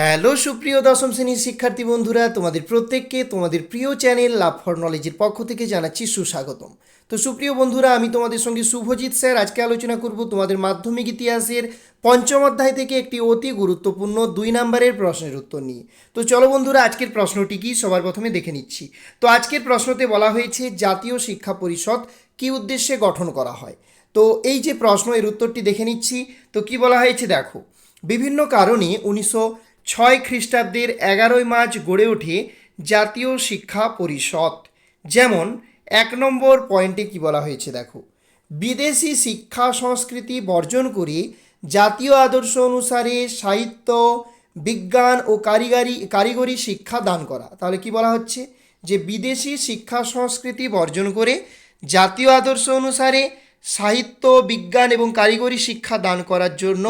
Hello সুপ্রিয় দশম শ্রেণির শিক্ষার্থী বন্ধুরা, তোমাদের প্রত্যেককে তোমাদের প্রিয় চ্যানেল লাভ ফর নলেজের পক্ষ থেকে জানাচ্ছি সুস্বাগতম। তো সুপ্রিয় বন্ধুরা, আমি তোমাদের সঙ্গে শুভজিৎ স্যার আজকে আলোচনা করব তোমাদের মাধ্যমিক ইতিহাসের পঞ্চম অধ্যায় থেকে একটি অতি গুরুত্বপূর্ণ দুই নম্বরের প্রশ্নের উত্তর নিয়ে। তো চলো বন্ধুরা, আজকের প্রশ্নটি কি সবার প্রথমে দেখে নিচ্ছি। তো আজকের প্রশ্নতে বলা হয়েছে, জাতীয় শিক্ষা পরিষদ কি উদ্দেশ্যে গঠন করা হয়? তো এই যে প্রশ্ন, এর উত্তরটি দেখে নিচ্ছি। তো কি বলা হয়েছে, দেখো, বিভিন্ন কারণে উনিশশো ছয় খ্রিস্টাব্দের এগারোই মার্চ গড়ে ওঠে জাতীয় শিক্ষা পরিষদ। যেমন, এক নম্বর পয়েন্টে কি বলা হয়েছে দেখো? বিদেশি শিক্ষা সংস্কৃতি বর্জন করে জাতীয় আদর্শ অনুসারে সাহিত্য, বিজ্ঞান ও কারিগরি কারিগরি শিক্ষা দান করা। তাহলে কি বলা হচ্ছে? যে বিদেশি শিক্ষা সংস্কৃতি বর্জন করে জাতীয় আদর্শ অনুসারে সাহিত্য, বিজ্ঞান এবং কারিগরি শিক্ষা দান করার জন্য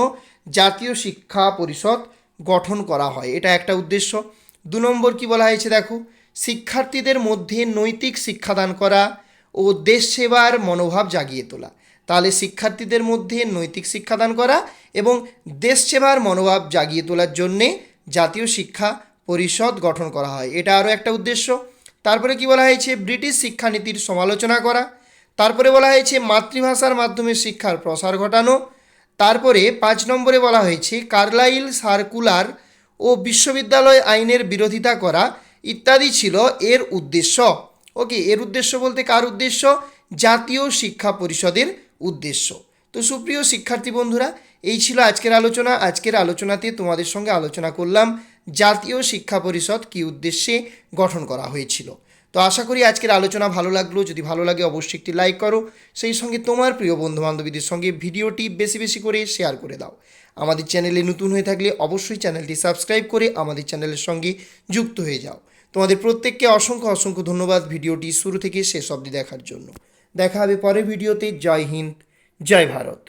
জাতীয় শিক্ষা পরিষদ গঠন করা হয়। এটা একটা উদ্দেশ্য। দু নম্বর কি বলা হয়েছে দেখো? শিক্ষার্থীদের মধ্যে নৈতিক শিক্ষাদান করা ও দেশ সেবার মনোভাব জাগিয়ে তোলা। তাহলে শিক্ষার্থীদের মধ্যে নৈতিক শিক্ষাদান করা এবং দেশ সেবার মনোভাব জাগিয়ে তোলার জন্যে জাতীয় শিক্ষা পরিষদ গঠন করা হয়। এটা আরও একটা উদ্দেশ্য। তারপরে কি বলা হয়েছে? ব্রিটিশ শিক্ষানীতির সমালোচনা করা। তারপরে বলা হয়েছে, মাতৃভাষার মাধ্যমে শিক্ষার প্রসার ঘটানো তারপরে পাঁচ নম্বরে বলা হয়েছে, কার্লাইল সার্কুলার ও বিশ্ববিদ্যালয় আইনের বিরোধিতা করা ইত্যাদি ছিল এর উদ্দেশ্য। ওকে, এর উদ্দেশ্য বলতে কার উদ্দেশ্য? জাতীয় শিক্ষা পরিষদের উদ্দেশ্য। তো সুপ্রিয় শিক্ষার্থী বন্ধুরা, এই ছিল আজকের আলোচনা। আজকের আলোচনাতে তোমাদের সঙ্গে আলোচনা করলাম, জাতীয় শিক্ষা পরিষদ কী উদ্দেশ্যে গঠন করা হয়েছিল। তো আশা করি আজকের আলোচনা ভালো লাগল। যদি ভালো লাগে অবশ্যই একটি লাইক করো। সেই সঙ্গে তোমার প্রিয় বন্ধু বান্ধবীদের সঙ্গে ভিডিওটি বেশি বেশি করে শেয়ার করে দাও। আমাদের চ্যানেলে নতুন হয়ে থাকলে অবশ্যই চ্যানেলটি সাবস্ক্রাইব করে আমাদের চ্যানেলের সঙ্গে যুক্ত হয়ে যাও। তোমাদের প্রত্যেককে অসংখ্য অসংখ্য ধন্যবাদ ভিডিওটি শুরু থেকে শেষ অবধি দেখার জন্য। দেখা হবে পরের ভিডিওতে। জয় হিন্দ, জয় ভারত।